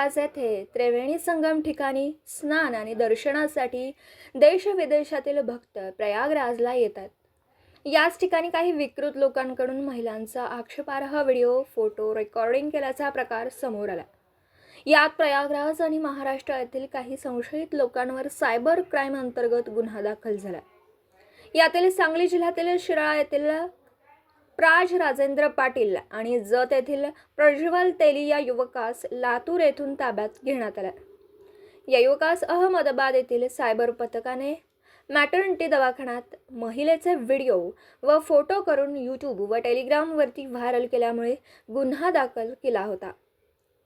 आज येथे त्रिवेणी संगम ठिकाणी स्नान आणि दर्शनासाठी देश विदेशातील भक्त प्रयागराजला येतात. याच ठिकाणी काही विकृत लोकांकडून महिलांचा आक्षेपार्ह व्हिडिओ फोटो रेकॉर्डिंग केल्याचा प्रकार समोर आला. यात प्रयागराज आणि महाराष्ट्र येथील काही संशयित लोकांवर सायबर क्राईम अंतर्गत गुन्हा दाखल झाला. यातील सांगली जिल्ह्यातील शिराळा येथील प्राज राजेंद्र पाटील आणि जत येथील प्रज्वल तेली या युवकास लातूर येथून ताब्यात घेण्यात आला. या युवकास अहमदाबाद येथील सायबर पथकाने मॅटर्निटी दवाखान्यात महिलेचे व्हिडिओ व फोटो करून यूट्यूब व टेलिग्रामवरती व्हायरल केल्यामुळे गुन्हा दाखल केला होता.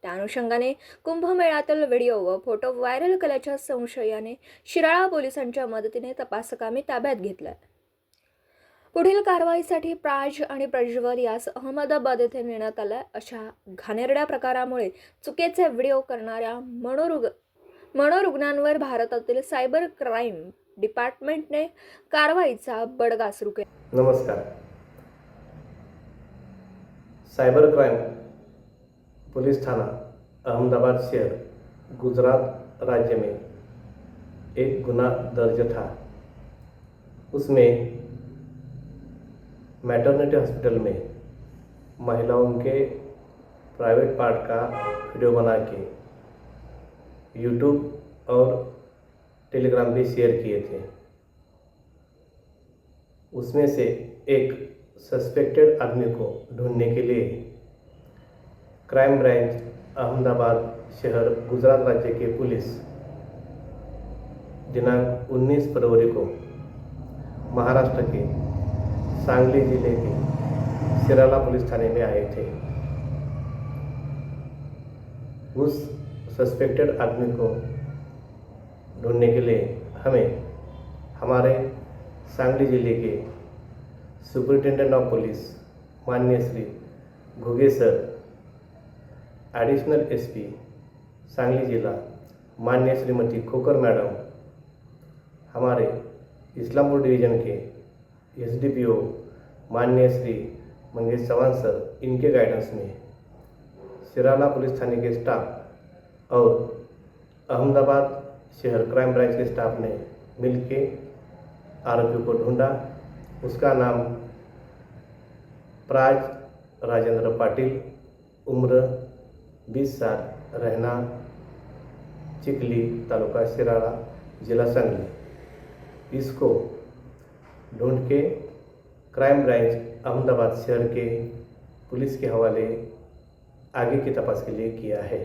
त्या अनुषंगाने कुंभमेळ्यातील व्हिडिओ व फोटो व्हायरल केल्याच्या संशयाने शिराळा पोलिसांच्या मदतीने तपासकामी ताब्यात घेतलं. पुढील कारवाईसाठी प्राज आणि प्रज्वल यास अहमदाबाद येथे नेण्यात आलं अशा घाणेरड्या प्रकारामुळे चुकीचे व्हिडिओ करणाऱ्या मनोरुग मनोरुग्णांवर भारतातील सायबर क्राईम डिपार्टमेंटने कारवाईचा बडगा सुरू केला. नमस्कार. सायबर क्राईम पुलिस थाना अहमदाबाद शहर गुजरात राज्य में एक गुना दर्ज था. उसमें मैटरनिटी हॉस्पिटल में महिलाओं के प्राइवेट पार्ट का वीडियो बना के यूट्यूब और टेलीग्राम पे शेयर किए थे। उसमें से एक सस्पेक्टेड आदमी को ढूँढने के लिए क्राइम ब्रांच अहमदाबाद शहर, गुजरात राज्य के पुलिस दिनांक 19 फरवरी को महाराष्ट्र के सांगली ज़िले के सिराला पुलिस थाने में आए थे। उस सस्पेक्टेड आदमी को ढूँढने के लिए हमें हमारे सांगली ज़िले के सुपरिटेंडेंट ऑफ़ पुलिस माननीय Shri Ghuge sir additional SP Sangli जिला, माननीय श्रीमती खोकर मैडम, हमारे इस्लामपुर डिवीज़न के एसडीपीओ माननीय श्री मंगेश चौहान सर, इनके गाइडेंस में सिराला पुलिस थाने के स्टाफ और अहमदाबाद शहर क्राइम ब्रांच के स्टाफ ने मिलके आरोपी को ढूंढा। उसका नाम प्राज राजेंद्र पाटिल, उम्र 20 साल, रहना चिखली तालुका सिराड़ा जिला संगली। इसको ढूंढ के क्राइम ब्रांच अहमदाबाद शहर के पुलिस के हवाले आगे की तपास के लिए किया है।